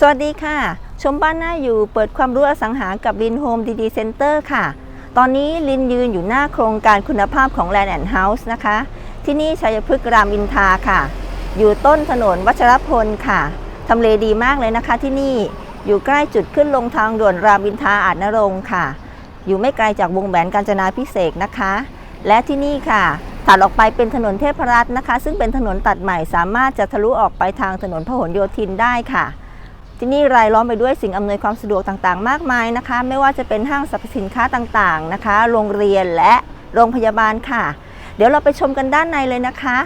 สวัสดีค่ะ ชมบ้านหน้าอยู่เปิดความรู้อสังหากับลินโฮมดีดีเซ็นเตอร์ค่ะ ตอนนี้ลินยืนอยู่หน้าโครงการคุณภาพของ Land and House นะคะ ที่นี่ชัยพฤกษ์รามอินทาค่ะ อยู่ต้นถนนวัชรพลค่ะทำเลดีมากเลยนะคะที่นี่อยู่ใกล้จุดขึ้นลงทางด่วนรามอินทาอาจนรงค่ะ อยู่ไม่ไกลจากวงแหวนกาญจนาพิเศษกนะคะ และที่นี่ค่ะตัดออกไปเป็นถนนเทพรัตน์นะคะ ซึ่งเป็นถนนตัดใหม่สามารถจะทะลุออกไปทางถนนพหลโยธินได้ค่ะ ที่นี่รายล้อมไปด้วยสิ่งอำนวยความสะดวกต่างๆ มากมายนะคะ ไม่ว่าจะเป็นห้างสรรพสินค้าต่างๆนะคะ โรงเรียนและโรงพยาบาลค่ะ เดี๋ยวเราไปชมกันด้านในเลยนะคะ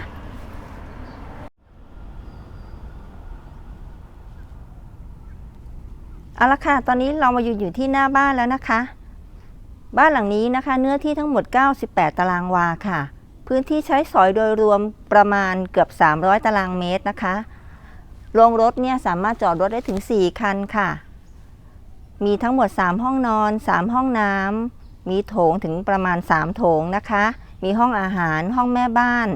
เอาละค่ะ ตอนนี้เรามาอยู่อยู่ที่หน้าบ้านแล้วนะคะ บ้านหลังนี้นะคะ เนื้อที่ทั้งหมด 98 ตารางวาค่ะ พื้นที่ใช้สอยโดยรวมประมาณเกือบ 300 ตารางเมตรนะคะ โรงรถเนี่ยสามารถจอดรถได้ถึง 4 คันค่ะ มีทั้งหมด 3 ห้องนอน 3 ห้องน้ำ มีโถงถึงประมาณ 3 โถงนะคะ มีห้องอาหาร ห้องแม่บ้าน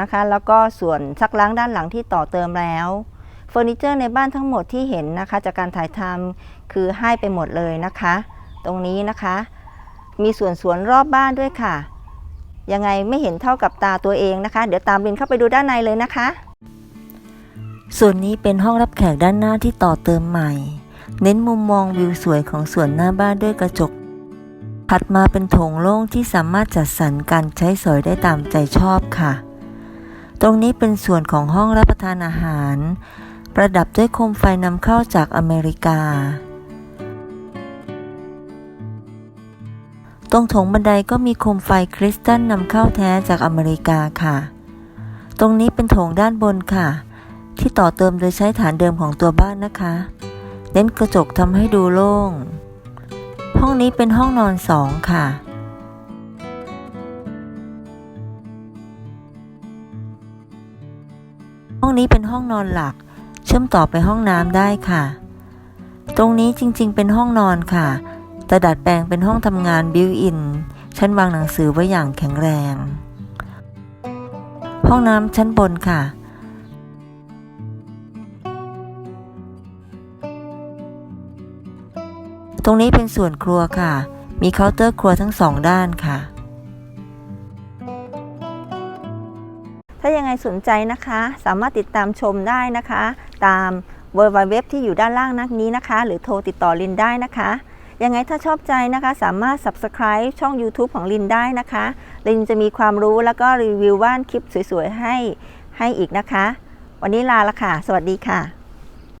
นะคะ แล้วก็ส่วนซักล้างด้านหลังที่ต่อเติมแล้วเฟอร์นิเจอร์ในบ้านทั้งหมดที่เห็นนะคะ จากการถ่ายทำคือให้ไปหมดเลยนะคะ ตรงนี้นะคะ มีสวนสวนรอบบ้านด้วยค่ะ ยังไงไม่เห็นเท่ากับตาตัวเองนะคะ เดี๋ยวตามลินเข้าไปดูด้านในเลยนะคะ ส่วนนี้เป็นห้องรับแขกด้านหน้าที่ต่อเติมใหม่ เน้นมุมมองวิวสวยของสวนหน้าบ้านด้วยกระจก ถัดมาเป็นโถงโล่งที่สามารถจัดสรรการใช้สอยได้ตามใจชอบค่ะ ตรงนี้เป็นส่วนของห้องรับประทานอาหาร ประดับด้วยโคมไฟนำเข้าจากอเมริกา ตรงโถงบันไดก็มีโคมไฟคริสตัลนำเข้าแท้จากอเมริกาค่ะ ตรงนี้เป็นโถงด้านบนค่ะ ที่ต่อเติมโดยใช้ฐานเดิมของตัวบ้านนะคะ เน้นกระจกทำให้ดูโล่ง ห้องนี้เป็นห้องนอนสองค่ะ ห้องนี้เป็นห้องนอนหลัก เชื่อมต่อไปห้องน้ำได้ค่ะ ตรงนี้จริงๆ เป็นห้องนอนค่ะ แต่ดัดแปลงเป็นห้องทำงานบิวอิน ชั้นวางหนังสือไว้อย่างแข็งแรง ห้องน้ำชั้นบนค่ะ ตรงนี้เป็นส่วนครัวค่ะ มีเคาน์เตอร์ครัวทั้งสองด้านค่ะ ถ้ายังไงสนใจนะคะ สามารถติดตามชมได้นะคะ ตามเวอร์เว็บที่อยู่ด้านล่างนักนี้นะคะ หรือโทรติดต่อลินได้นะคะยังไงถ้าชอบใจนะคะ สามารถ subscribe ช่อง YouTube ของลินได้นะคะ ลินจะมีความรู้แล้วก็รีวิวบ้านคลิปสวยๆ ให้ให้อีกนะคะ วันนี้ลาละค่ะ สวัสดีค่ะ